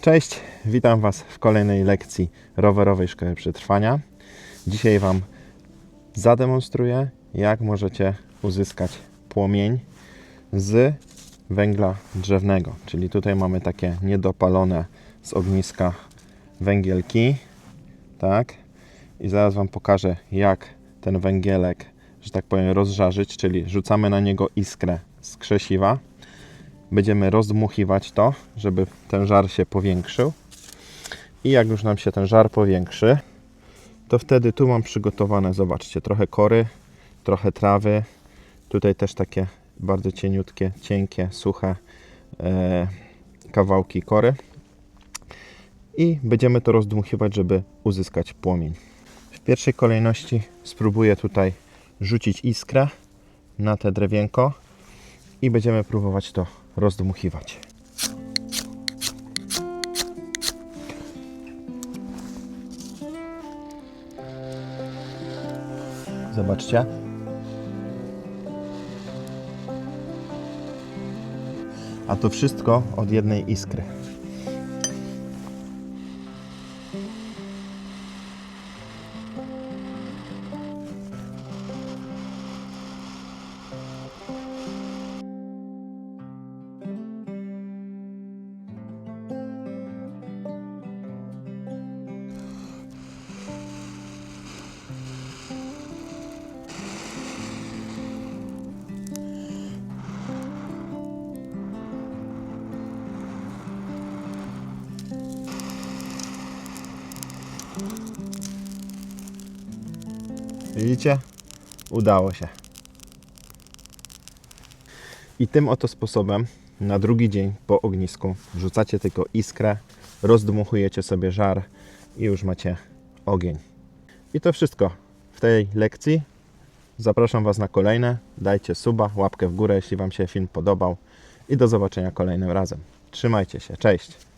Cześć, witam Was w kolejnej lekcji rowerowej Szkoły Przetrwania. Dzisiaj Wam zademonstruję, jak możecie uzyskać płomień z węgla drzewnego. Czyli tutaj mamy takie niedopalone z ogniska węgielki, tak? I zaraz Wam pokażę, jak ten węgielek, że tak powiem, rozżarzyć, czyli rzucamy na niego iskrę z krzesiwa będziemy rozdmuchiwać to, żeby ten żar się powiększył. I jak już nam się ten żar powiększy, to wtedy tu mam przygotowane, zobaczcie, trochę kory, trochę trawy. Tutaj też takie bardzo cieniutkie, cienkie, suche e, kawałki kory. I będziemy to rozdmuchiwać, żeby uzyskać płomień. W pierwszej kolejności spróbuję tutaj rzucić iskrę na te drewienko i będziemy próbować to rozdmuchiwać. Zobaczcie. A to wszystko od jednej iskry. Widzicie? Udało się. I tym oto sposobem na drugi dzień po ognisku wrzucacie tylko iskrę, rozdmuchujecie sobie żar i już macie ogień. I to wszystko w tej lekcji. Zapraszam Was na kolejne. Dajcie suba, łapkę w górę, jeśli Wam się film podobał. I do zobaczenia kolejnym razem. Trzymajcie się. Cześć.